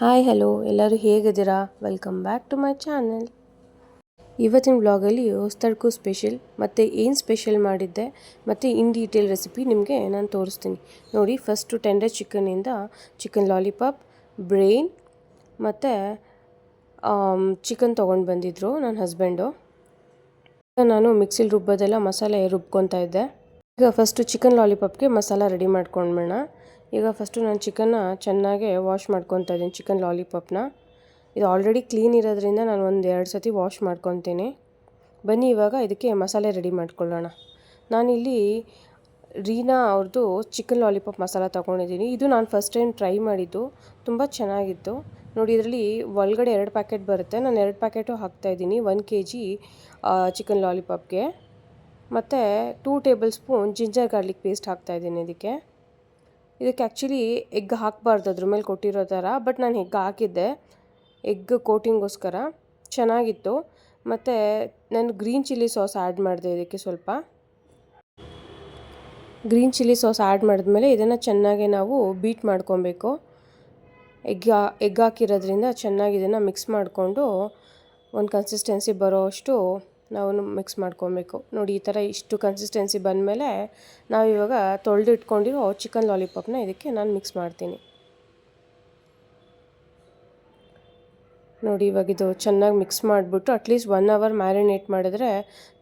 Hi hello ಎಲ್ಲರೂ ಹೇಗಿದ್ದೀರಾ? Welcome back to my channel ಇವತ್ತಿನ ಬ್ಲಾಗಲ್ಲಿ ಹೊಸ್ತಡ್ಕು ಸ್ಪೆಷಲ್ ಮತ್ತು ಏನು ಸ್ಪೆಷಲ್ ಮಾಡಿದ್ದೆ, ಮತ್ತು ಇನ್ ಡೀಟೇಲ್ ರೆಸಿಪಿ ನಿಮಗೆ ನಾನು ತೋರಿಸ್ತೀನಿ. ನೋಡಿ ಫಸ್ಟು ಟೆಂಡರ್ ಚಿಕನಿಂದ ಚಿಕನ್ ಲಾಲಿಪಾಪ್ ಬ್ರೈನ್ ಮತ್ತು ಚಿಕನ್ ತೊಗೊಂಡು ಬಂದಿದ್ದರು ನನ್ನ ಹಸ್ಬೆಂಡು ನಾನು ಮಿಕ್ಸಿಲಿ ರುಬ್ಬೋದೆಲ್ಲ ಮಸಾಲೆ ರುಬ್ಕೊತಾ ಇದ್ದೆ. ಈಗ ಫಸ್ಟು ಚಿಕನ್ ಲಾಲಿಪಾಪ್ಗೆ ಮಸಾಲ ರೆಡಿ ಮಾಡ್ಕೊಂಡ್ಬೇಡ ಈಗ ಫಸ್ಟು ನಾನು ಚಿಕನ್ನ ಚೆನ್ನಾಗೆ ವಾಶ್ ಮಾಡ್ಕೊತಾ ಇದ್ದೀನಿ ಚಿಕನ್ ಲಾಲಿಪಾಪ್ನ ಇದು ಆಲ್ರೆಡಿ ಕ್ಲೀನ್ ಇರೋದ್ರಿಂದ ನಾನು ಒಂದು ಎರಡು ಸತಿ ವಾಶ್ ಮಾಡ್ಕೊತೀನಿ ಬನ್ನಿ ಇವಾಗ ಇದಕ್ಕೆ ಮಸಾಲೆ ರೆಡಿ ಮಾಡ್ಕೊಳ್ಳೋಣ. ನಾನಿಲ್ಲಿ ರೀನಾ ಅವ್ರದ್ದು ಚಿಕನ್ ಲಾಲಿಪಾಪ್ ಮಸಾಲ ತೊಗೊಂಡಿದ್ದೀನಿ. ಇದು ನಾನು ಫಸ್ಟ್ ಟೈಮ್ ಟ್ರೈ ಮಾಡಿದ್ದು, ತುಂಬ ಚೆನ್ನಾಗಿತ್ತು. ನೋಡಿ, ಇದರಲ್ಲಿ ಒಳಗಡೆ ಎರಡು ಪ್ಯಾಕೆಟ್ ಬರುತ್ತೆ. ನಾನು ಎರಡು ಪ್ಯಾಕೆಟು ಹಾಕ್ತಾಯಿದ್ದೀನಿ ಒನ್ ಕೆ ಜಿ ಚಿಕನ್ ಲಾಲಿಪಾಪ್ಗೆ ಮತ್ತು two tablespoon ginger garlic paste ಹಾಕ್ತಾಯಿದ್ದೀನಿ ಇದಕ್ಕೆ. ಇದಕ್ಕೆ ಆ್ಯಕ್ಚುಲಿ ಎಗ್ ಹಾಕಬಾರ್ದು ಅದ್ರ ಮೇಲೆ ಕೊಟ್ಟಿರೋ ಥರ ಬಟ್ ನಾನು ಎಗ್ ಹಾಕಿದ್ದೆ. ಎಗ್ ಕೋಟಿಂಗೋಸ್ಕರ ಚೆನ್ನಾಗಿತ್ತು. ಮತ್ತು ನಾನು ಗ್ರೀನ್ ಚಿಲ್ಲಿ ಸಾಸ್ ಆ್ಯಡ್ ಮಾಡಿದೆ ಇದಕ್ಕೆ ಸ್ವಲ್ಪ. ಗ್ರೀನ್ ಚಿಲ್ಲಿ ಸಾಸ್ ಆ್ಯಡ್ ಮಾಡಿದ್ಮೇಲೆ ಇದನ್ನು ಚೆನ್ನಾಗಿ ನಾವು ಬೀಟ್ ಮಾಡ್ಕೊಬೇಕು. ಎಗ್ ಎಗ್ ಹಾಕಿರೋದ್ರಿಂದ ಚೆನ್ನಾಗಿ ಇದನ್ನು ಮಿಕ್ಸ್ ಮಾಡಿಕೊಂಡು ಒಂದು ಕನ್ಸಿಸ್ಟೆನ್ಸಿ ಬರೋ ಅಷ್ಟು ನಾವು ಮಿಕ್ಸ್ ಮಾಡ್ಕೊಬೇಕು. ನೋಡಿ, ಈ ಥರ ಇಷ್ಟು ಕನ್ಸಿಸ್ಟೆನ್ಸಿ ಬಂದಮೇಲೆ ನಾವಿವಾಗ ತೊಳೆದು ಇಟ್ಕೊಂಡಿರೋ ಚಿಕನ್ ಲಾಲಿಪಾಪ್ನ ಇದಕ್ಕೆ ನಾನು ಮಿಕ್ಸ್ ಮಾಡ್ತೀನಿ. ನೋಡಿ, ಇವಾಗ ಇದು ಚೆನ್ನಾಗಿ ಮಿಕ್ಸ್ ಮಾಡಿಬಿಟ್ಟು ಅಟ್ಲೀಸ್ಟ್ ಒನ್ ಅವರ್ ಮ್ಯಾರಿನೇಟ್ ಮಾಡಿದ್ರೆ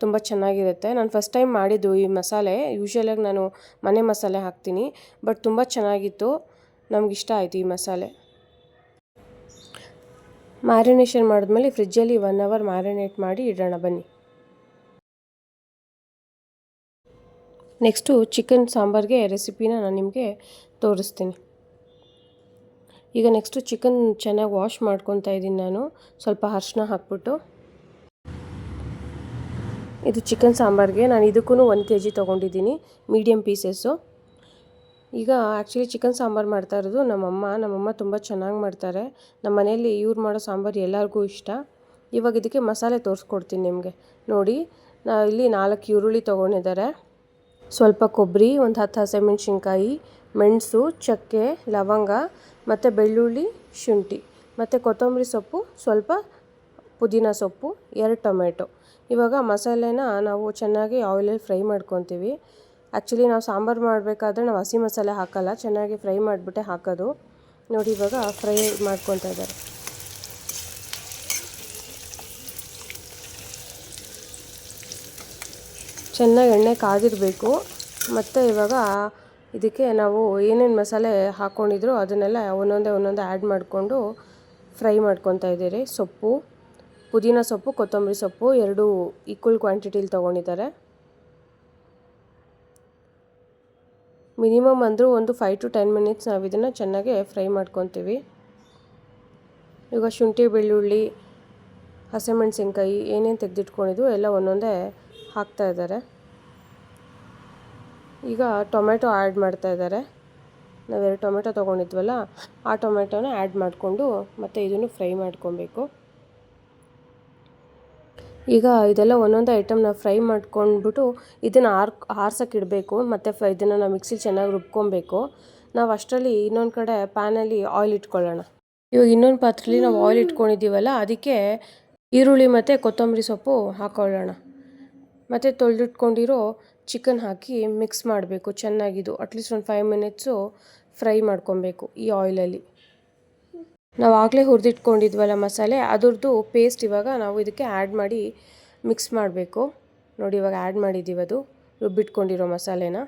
ತುಂಬ ಚೆನ್ನಾಗಿರುತ್ತೆ. ನಾನು ಫಸ್ಟ್ ಟೈಮ್ ಮಾಡಿದ್ದು ಈ ಮಸಾಲೆ. ಯೂಶ್ವಲಾಗಿ ನಾನು ಮನೆ ಮಸಾಲೆ ಹಾಕ್ತೀನಿ ಬಟ್ ತುಂಬ ಚೆನ್ನಾಗಿತ್ತು. ನಮಗಿಷ್ಟ ಆಯಿತು ಈ ಮಸಾಲೆ. ಮ್ಯಾರಿನೇಷನ್ ಮಾಡಿದ್ಮೇಲೆ ಫ್ರಿಜ್ಜಲ್ಲಿ ಒನ್ ಅವರ್ ಮ್ಯಾರಿನೇಟ್ ಮಾಡಿ ಇಡೋಣ ಬನ್ನಿ. ನೆಕ್ಸ್ಟು ಚಿಕನ್ ಸಾಂಬಾರಿಗೆ ರೆಸಿಪಿನ ನಾನು ನಿಮಗೆ ತೋರಿಸ್ತೀನಿ. ಈಗ ನೆಕ್ಸ್ಟು ಚಿಕನ್ ಚೆನ್ನಾಗಿ ವಾಶ್ ಮಾಡ್ಕೊತಾ ಇದ್ದೀನಿ ನಾನು. ಸ್ವಲ್ಪ ಅರ್ಶಿನ ಹಾಕ್ಬಿಟ್ಟು. ಇದು ಚಿಕನ್ ಸಾಂಬಾರಿಗೆ ನಾನು ಇದಕ್ಕೂ ಒಂದು ಕೆ ಜಿ ತೊಗೊಂಡಿದ್ದೀನಿ ಮೀಡಿಯಮ್ ಪೀಸಸ್ಸು ಈಗ ಆ್ಯಕ್ಚುಲಿ ಚಿಕನ್ ಸಾಂಬಾರು ಮಾಡ್ತಾ ಇರೋದು ನಮ್ಮಮ್ಮ. ನಮ್ಮಮ್ಮ ತುಂಬ ಚೆನ್ನಾಗಿ ಮಾಡ್ತಾರೆ. ನಮ್ಮ ಮನೆಯಲ್ಲಿ ಇವ್ರು ಮಾಡೋ ಸಾಂಬಾರು ಎಲ್ಲರಿಗೂ ಇಷ್ಟ. ಇವಾಗ ಇದಕ್ಕೆ ಮಸಾಲೆ ತೋರಿಸ್ಕೊಡ್ತೀನಿ ನಿಮಗೆ. ನೋಡಿ, ನಾ ಇಲ್ಲಿ ನಾಲ್ಕು ಈರುಳ್ಳಿ ತೊಗೊಂಡಿದ್ದಾರೆ. ಸ್ವಲ್ಪ ಕೊಬ್ಬರಿ, ಒಂದು ಹತ್ತು ಹಸಿಮೆಣ್ಸಿನ್ಕಾಯಿ ಮೆಣಸು, ಚಕ್ಕೆ, ಲವಂಗ ಮತ್ತು ಬೆಳ್ಳುಳ್ಳಿ ಶುಂಠಿ ಮತ್ತು ಕೊತ್ತಂಬರಿ ಸೊಪ್ಪು, ಸ್ವಲ್ಪ ಪುದೀನ ಸೊಪ್ಪು, ಎರಡು ಟೊಮೆಟೊ. ಇವಾಗ ಮಸಾಲೆನ ನಾವು ಚೆನ್ನಾಗಿ ಆಯಿಲಲ್ಲಿ ಫ್ರೈ ಮಾಡ್ಕೊತೀವಿ. ಆ್ಯಕ್ಚುಲಿ ನಾವು ಸಾಂಬಾರು ಮಾಡಬೇಕಾದ್ರೆ ನಾವು ಹಸಿ ಮಸಾಲೆ ಹಾಕಲ್ಲ, ಚೆನ್ನಾಗಿ ಫ್ರೈ ಮಾಡಿಬಿಟ್ಟೆ ಹಾಕೋದು. ನೋಡಿ ಇವಾಗ ಫ್ರೈ ಮಾಡ್ಕೊತಾ ಇದ್ದಾರೆ. ಚೆನ್ನಾಗಿ ಎಣ್ಣೆ ಕಾದಿರಬೇಕು. ಮತ್ತು ಇವಾಗ ಇದಕ್ಕೆ ನಾವು ಏನೇನು ಮಸಾಲೆ ಹಾಕ್ಕೊಂಡಿದ್ರು ಅದನ್ನೆಲ್ಲ ಒಂದೊಂದೇ ಒಂದೊಂದೇ ಆ್ಯಡ್ ಮಾಡಿಕೊಂಡು ಫ್ರೈ ಮಾಡ್ಕೊತಾ ಇದ್ದೀರಿ. ಸೊಪ್ಪು, ಪುದೀನ ಸೊಪ್ಪು, ಕೊತ್ತಂಬರಿ ಸೊಪ್ಪು ಎರಡು ಈಕ್ವಲ್ ಕ್ವಾಂಟಿಟಿಲಿ ತೊಗೊಂಡಿದ್ದಾರೆ. ಮಿನಿಮಮ್ ಅಂದರೂ ಒಂದು ಫೈವ್ ಟು ಟೆನ್ ಮಿನಿಟ್ಸ್ ನಾವು ಇದನ್ನು ಚೆನ್ನಾಗಿ ಫ್ರೈ ಮಾಡ್ಕೊತೀವಿ. ಈಗ ಶುಂಠಿ, ಬೆಳ್ಳುಳ್ಳಿ, ಹಸಿಮೆಣ್ಸಿನ್ಕಾಯಿ ಏನೇನು ತೆಗೆದಿಟ್ಕೊಂಡಿದ್ವು ಎಲ್ಲ ಒಂದೊಂದೇ ಹಾಕ್ತಾ ಇದ್ದಾರೆ. ಈಗ ಟೊಮೆಟೊ ಆ್ಯಡ್ ಮಾಡ್ತಾ ಇದ್ದಾರೆ. ನಾವೆರಡು ಟೊಮೆಟೊ ತೊಗೊಂಡಿದ್ವಲ್ಲ, ಆ ಟೊಮೆಟೊನ ಆ್ಯಡ್ ಮಾಡಿಕೊಂಡು ಮತ್ತು ಇದನ್ನು ಫ್ರೈ ಮಾಡ್ಕೊಬೇಕು. ಈಗ ಇದೆಲ್ಲ ಒಂದೊಂದು ಐಟಮ್ನ ಫ್ರೈ ಮಾಡ್ಕೊಂಡ್ಬಿಟ್ಟು ಇದನ್ನು ಆರ್, ಆರ್ಸೋಕೆ ಇಡಬೇಕು, ಮತ್ತು ಫ ಇದನ್ನು ನಾವು ಮಿಕ್ಸಿ ಚೆನ್ನಾಗಿ ರುಬ್ಕೊಬೇಕು. ನಾವು ಅಷ್ಟರಲ್ಲಿ ಇನ್ನೊಂದು ಕಡೆ ಪ್ಯಾನಲ್ಲಿ ಆಯಿಲ್ ಇಟ್ಕೊಳ್ಳೋಣ. ಇವಾಗ ಇನ್ನೊಂದು ಪಾತ್ರೆಯಲ್ಲಿ ನಾವು ಆಯಿಲ್ ಇಟ್ಕೊಂಡಿದ್ದೀವಲ್ಲ, ಅದಕ್ಕೆ ಈರುಳ್ಳಿ ಮತ್ತು ಕೊತ್ತಂಬರಿ ಸೊಪ್ಪು ಹಾಕೊಳ್ಳೋಣ. ಮತ್ತು ತೊಳೆದಿಟ್ಕೊಂಡಿರೋ ಚಿಕನ್ ಹಾಕಿ ಮಿಕ್ಸ್ ಮಾಡಬೇಕು. ಚೆನ್ನಾಗಿದು ಅಟ್ಲೀಸ್ಟ್ ಒಂದು ಫೈವ್ ಮಿನಿಟ್ಸು ಫ್ರೈ ಮಾಡ್ಕೊಬೇಕು ಈ ಆಯಿಲಲ್ಲಿ ನಾವು ಆಗಲೇ ಹುರಿದಿಟ್ಕೊಂಡಿದ್ವಲ್ಲ ಮಸಾಲೆ, ಅದರದ್ದು ಪೇಸ್ಟ್ ಇವಾಗ ನಾವು ಇದಕ್ಕೆ ಆ್ಯಡ್ ಮಾಡಿ ಮಿಕ್ಸ್ ಮಾಡಬೇಕು. ನೋಡಿ ಇವಾಗ ಆ್ಯಡ್ ಮಾಡಿದ್ದೀವಿ ಅದು, ರುಬ್ಬಿಟ್ಕೊಂಡಿರೋ ಮಸಾಲೆನ.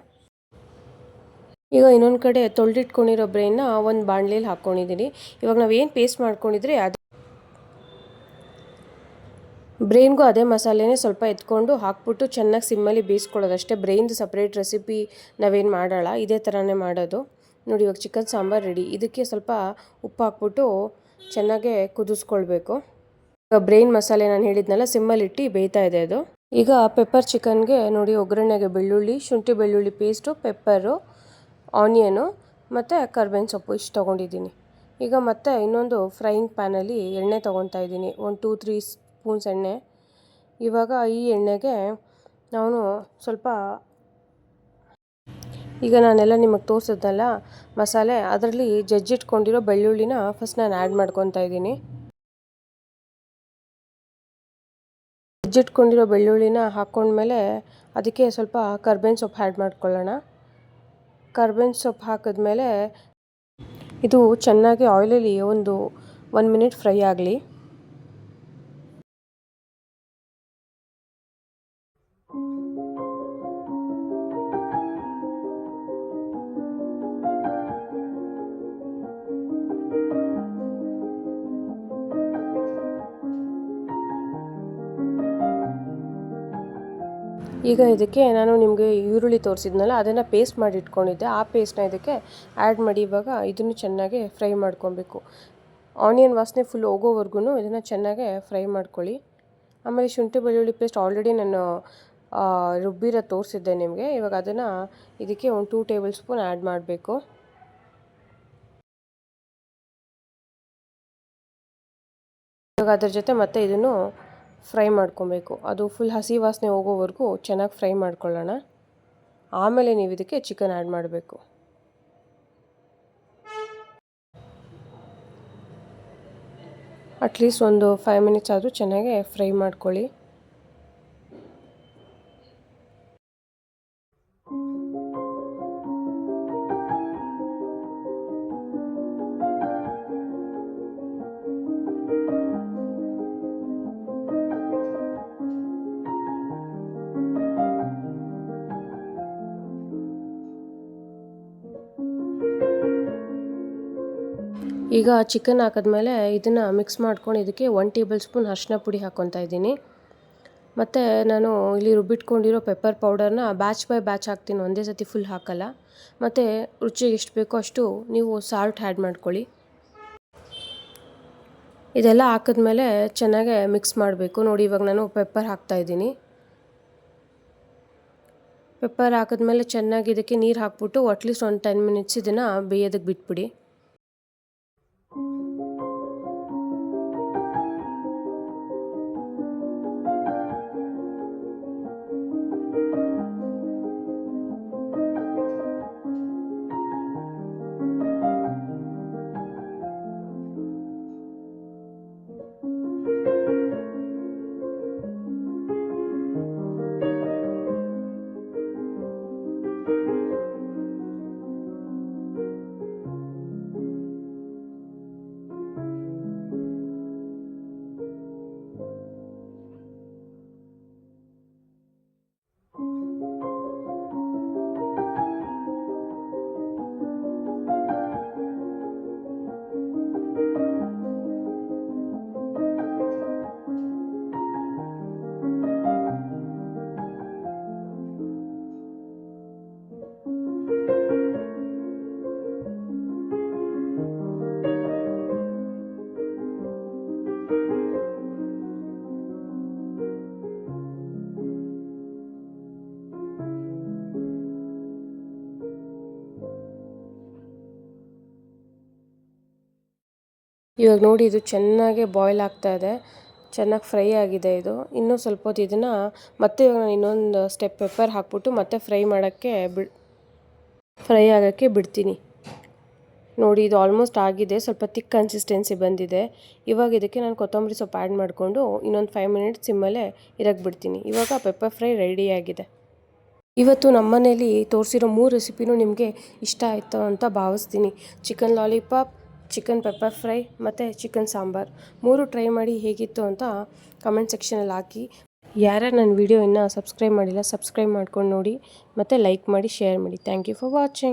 ಈಗ ಇನ್ನೊಂದು ಕಡೆ ತೊಳೆದಿಟ್ಕೊಂಡಿರೋ ಬ್ರೈನ್ನ ಒಂದು ಬಾಣಲೇಲಿ ಹಾಕ್ಕೊಂಡಿದ್ದೀನಿ ಇವಾಗ ನಾವು ಏನು ಪೇಸ್ಟ್ ಮಾಡ್ಕೊಂಡಿದ್ರೆ ಅದು ಬ್ರೈನ್ಗೂ ಅದೇ ಮಸಾಲೆನೇ ಸ್ವಲ್ಪ ಎತ್ಕೊಂಡು ಹಾಕ್ಬಿಟ್ಟು ಚೆನ್ನಾಗಿ ಸಿಮ್ಮಲ್ಲಿ ಬೇಯಿಸ್ಕೊಳ್ಳೋದಷ್ಟೇ ಬ್ರೈನ್ದು ಸಪ್ರೇಟ್ ರೆಸಿಪಿ ನಾವೇನು ಮಾಡೋಲ್ಲ, ಇದೇ ಥರನೇ ಮಾಡೋದು. ನೋಡಿ, ಇವಾಗ ಚಿಕನ್ ಸಾಂಬಾರು ರೆಡಿ ಇದಕ್ಕೆ ಸ್ವಲ್ಪ ಉಪ್ಪು ಹಾಕ್ಬಿಟ್ಟು ಚೆನ್ನಾಗೆ ಕುದಿಸ್ಕೊಳ್ಬೇಕು. ಈಗ ಬ್ರೈನ್ ಮಸಾಲೆ ನಾನು ಹೇಳಿದ್ನಲ್ಲ ಸಿಮ್ಮಲ್ಲಿಟ್ಟು ಬೇಯ್ತಾ ಇದೆ ಅದು. ಈಗ ಪೆಪ್ಪರ್ ಚಿಕನ್ಗೆ ನೋಡಿ, ಒಗ್ಗರಣೆಗೆ ಬೆಳ್ಳುಳ್ಳಿ, ಶುಂಠಿ ಬೆಳ್ಳುಳ್ಳಿ ಪೇಸ್ಟು ಪೆಪ್ಪರು ಆನಿಯನು ಮತ್ತು ಕರ್ಬೇವಿನ ಸೊಪ್ಪು ಇಷ್ಟು ತೊಗೊಂಡಿದ್ದೀನಿ. ಈಗ ಮತ್ತೆ ಇನ್ನೊಂದು ಫ್ರೈಯಿಂಗ್ ಪ್ಯಾನಲ್ಲಿ ಎಣ್ಣೆ ತೊಗೊತಾ ಇದ್ದೀನಿ. ಒಂದು ಟೂ ತ್ರೀ ಸ್ಪೂನ್ಸ್ ಎಣ್ಣೆ ಇವಾಗ ಈ ಎಣ್ಣೆಗೆ ನಾನು ಸ್ವಲ್ಪ ಈಗ ನಾನೆಲ್ಲ ನಿಮಗೆ ತೋರಿಸಿದ್ನಲ್ಲ, ಮಸಾಲೆ, ಅದರಲ್ಲಿ ಜಜ್ಜಿಟ್ಕೊಂಡಿರೋ ಬೆಳ್ಳುಳ್ಳಿನ ಫಸ್ಟ್ ನಾನು ಆ್ಯಡ್ ಮಾಡ್ಕೊತಾ ಇದ್ದೀನಿ. ಜಜ್ಜಿಟ್ಕೊಂಡಿರೋ ಬೆಳ್ಳುಳ್ಳಿನ ಹಾಕ್ಕೊಂಡ್ಮೇಲೆ ಅದಕ್ಕೆ ಸ್ವಲ್ಪ ಕರ್ಬೇವಿನ ಸೊಪ್ಪು ಆ್ಯಡ್ ಮಾಡ್ಕೊಳ್ಳೋಣ. ಕರ್ಬೇವಿನ ಸೊಪ್ಪು ಹಾಕಿದ್ಮೇಲೆ ಇದು ಚೆನ್ನಾಗಿ ಆಯಿಲಲ್ಲಿ ಒಂದು ಒನ್ ಮಿನಿಟ್ ಫ್ರೈ ಆಗಲಿ. ಈಗ ಇದಕ್ಕೆ ನಾನು ನಿಮಗೆ ಈರುಳ್ಳಿ ತೋರಿಸಿದ್ನಲ್ಲ, ಅದನ್ನು ಪೇಸ್ಟ್ ಮಾಡಿ ಇಟ್ಕೊಂಡಿದ್ದೆ. ಆ ಪೇಸ್ಟ್ನ ಇದಕ್ಕೆ ಆ್ಯಡ್ ಮಾಡಿ ಇವಾಗ ಇದನ್ನು ಚೆನ್ನಾಗಿ ಫ್ರೈ ಮಾಡ್ಕೊಬೇಕು. ಆನಿಯನ್ ವಾಸನೆ ಫುಲ್ ಹೋಗೋವರೆಗೂ ಇದನ್ನು ಚೆನ್ನಾಗೆ ಫ್ರೈ ಮಾಡ್ಕೊಳ್ಳಿ. ಆಮೇಲೆ ಶುಂಠಿ ಬೆಳ್ಳುಳ್ಳಿ ಪೇಸ್ಟ್ ಆಲ್ರೆಡಿ ನಾನು ರುಬ್ಬಿರೋ ತೋರಿಸಿದ್ದೆ ನಿಮಗೆ. ಇವಾಗ ಅದನ್ನು ಇದಕ್ಕೆ ಒಂದು ಟೂ ಟೇಬಲ್ ಸ್ಪೂನ್ ಆ್ಯಡ್ ಮಾಡಬೇಕು. ಇವಾಗ ಅದ್ರ ಜೊತೆ ಮತ್ತೆ ಇದನ್ನು ಫ್ರೈ ಮಾಡ್ಕೊಬೇಕು. ಅದು ಫುಲ್ ಹಸಿ ವಾಸನೆ ಹೋಗೋವರೆಗೂ ಚೆನ್ನಾಗಿ ಫ್ರೈ ಮಾಡ್ಕೊಳ್ಳೋಣ. ಆಮೇಲೆ ನೀವು ಇದಕ್ಕೆ ಚಿಕನ್ ಆ್ಯಡ್ ಮಾಡಬೇಕು. ಅಟ್ಲೀಸ್ಟ್ ಒಂದು ಫೈವ್ ಮಿನಿಟ್ಸ್ ಆದರೂ ಚೆನ್ನಾಗೆ ಫ್ರೈ ಮಾಡ್ಕೊಳ್ಳಿ. ಈಗ ಚಿಕನ್ ಹಾಕಿದ್ಮೇಲೆ ಇದನ್ನು ಮಿಕ್ಸ್ ಮಾಡ್ಕೊಂಡು ಇದಕ್ಕೆ ಒನ್ ಟೇಬಲ್ ಸ್ಪೂನ್ ಅರಿಶಿನ ಪುಡಿ ಹಾಕ್ಕೊತಾ ಇದ್ದೀನಿ. ಮತ್ತು ನಾನು ಇಲ್ಲಿ ರುಬ್ಬಿಟ್ಕೊಂಡಿರೋ ಪೆಪ್ಪರ್ ಪೌಡರ್ನ ಬ್ಯಾಚ್ ಬೈ ಬ್ಯಾಚ್ ಹಾಕ್ತೀನಿ. ಒಂದೇ ಸತಿ ಫುಲ್ ಹಾಕಲ್ಲ. ಮತ್ತು ರುಚಿಗೆ ಎಷ್ಟು ಬೇಕೋ ಅಷ್ಟು ನೀವು ಸಾಲ್ಟ್ ಆ್ಯಡ್ ಮಾಡ್ಕೊಳ್ಳಿ. ಇದೆಲ್ಲ ಹಾಕಿದ್ಮೇಲೆ ಚೆನ್ನಾಗೆ ಮಿಕ್ಸ್ ಮಾಡಬೇಕು. ನೋಡಿ, ಇವಾಗ ನಾನು ಪೆಪ್ಪರ್ ಹಾಕ್ತಾಯಿದ್ದೀನಿ ಪೆಪ್ಪರ್ ಹಾಕಿದ್ಮೇಲೆ ಚೆನ್ನಾಗಿ ಇದಕ್ಕೆ ನೀರು ಹಾಕ್ಬಿಟ್ಟು ಅಟ್ಲೀಸ್ಟ್ ಒಂದು ಟೆನ್ ಮಿನಿಟ್ಸ್ ಇದನ್ನು ಬೇಯೋದಕ್ಕೆ ಬಿಟ್ಬಿಡಿ. ಇವಾಗ ನೋಡಿ ಇದು ಚೆನ್ನಾಗಿ ಬಾಯ್ಲ್ ಆಗ್ತಾ ಇದೆ. ಚೆನ್ನಾಗಿ ಫ್ರೈ ಆಗಿದೆ ಇದು. ಇನ್ನೂ ಸ್ವಲ್ಪ ಹೊತ್ತು ಇದನ್ನು ಮತ್ತೆ ನಾನು ಇನ್ನೊಂದು ಸ್ಟೆಪ್ ಪೆಪ್ಪರ್ ಹಾಕ್ಬಿಟ್ಟು ಮತ್ತೆ ಫ್ರೈ ಮಾಡೋಕ್ಕೆ ಬಿಡ್ ಫ್ರೈ ಆಗೋಕ್ಕೆ ಬಿಡ್ತೀನಿ. ನೋಡಿ ಇದು ಆಲ್ಮೋಸ್ಟ್ ಆಗಿದೆ. ಸ್ವಲ್ಪ ತಿಕ್ ಕನ್ಸಿಸ್ಟೆನ್ಸಿ ಬಂದಿದೆ. ಇವಾಗ ಇದಕ್ಕೆ ನಾನು ಕೊತ್ತಂಬರಿ ಸೊಪ್ಪು ಆ್ಯಡ್ ಮಾಡಿಕೊಂಡು ಇನ್ನೊಂದು ಫೈವ್ ಮಿನಿಟ್ಸ್ ಸಿಮ್ಮಲ್ಲೇ ಇರಕ್ಕೆ ಬಿಡ್ತೀನಿ ಇವಾಗ ಪೆಪ್ಪರ್ ಫ್ರೈ ರೆಡಿಯಾಗಿದೆ ಇವತ್ತು ನಮ್ಮನೇಲಿ ತೋರಿಸಿರೋ ಮೂರು ರೆಸಿಪಿನೂ ನಿಮಗೆ ಇಷ್ಟ ಆಯಿತು ಅಂತ ಭಾವಿಸ್ತೀನಿ. Chicken lollipop chicken pepper fry ಮತ್ತು ಚಿಕನ್ ಸಾಂಬಾರ್. ಮೂರು ಟ್ರೈ ಮಾಡಿ ಹೇಗಿತ್ತು ಅಂತ ಕಮೆಂಟ್ ಸೆಕ್ಷನಲ್ಲಿ ಹಾಕಿ. ಯಾರ್ಯಾರು ನನ್ನ ವೀಡಿಯೋ ಇನ್ನೂ ಸಬ್ಸ್ಕ್ರೈಬ್ ಮಾಡಿಲ್ಲ ಸಬ್ಸ್ಕ್ರೈಬ್ ಮಾಡ್ಕೊಂಡು ನೋಡಿ. ಮತ್ತು ಲೈಕ್ ಮಾಡಿ ಶೇರ್ ಮಾಡಿ. Thank you for watching